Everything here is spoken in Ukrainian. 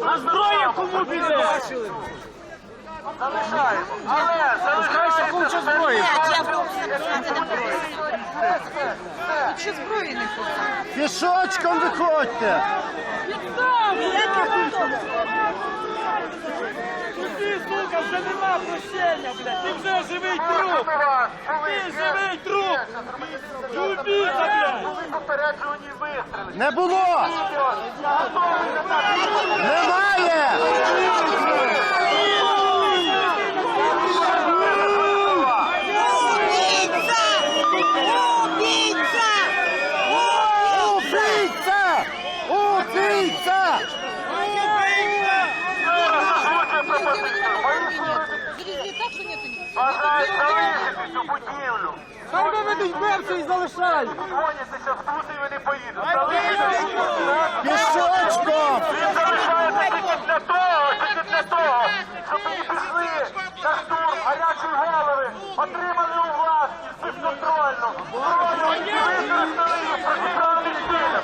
На зброя кому піде? Залишаємо. Але залишається куча зброї. Ще зброї не хоче. Пішочком виходьте. Ти, сука, вже нема прощення, блядь. Ти вже живий труп. Ти живий труп. Ти убійця, блядь. попереджувані вистріли. Не було. Немає. Убийця! Убийця! Завезли так, що нету ні. Бажають цю будівлю. Хай виведуть мерці і залишають. Гонятися в Ми, Шахтур, гарячі голови, отримали у власність безконтрольну зброю і використали її проти правильних цілях.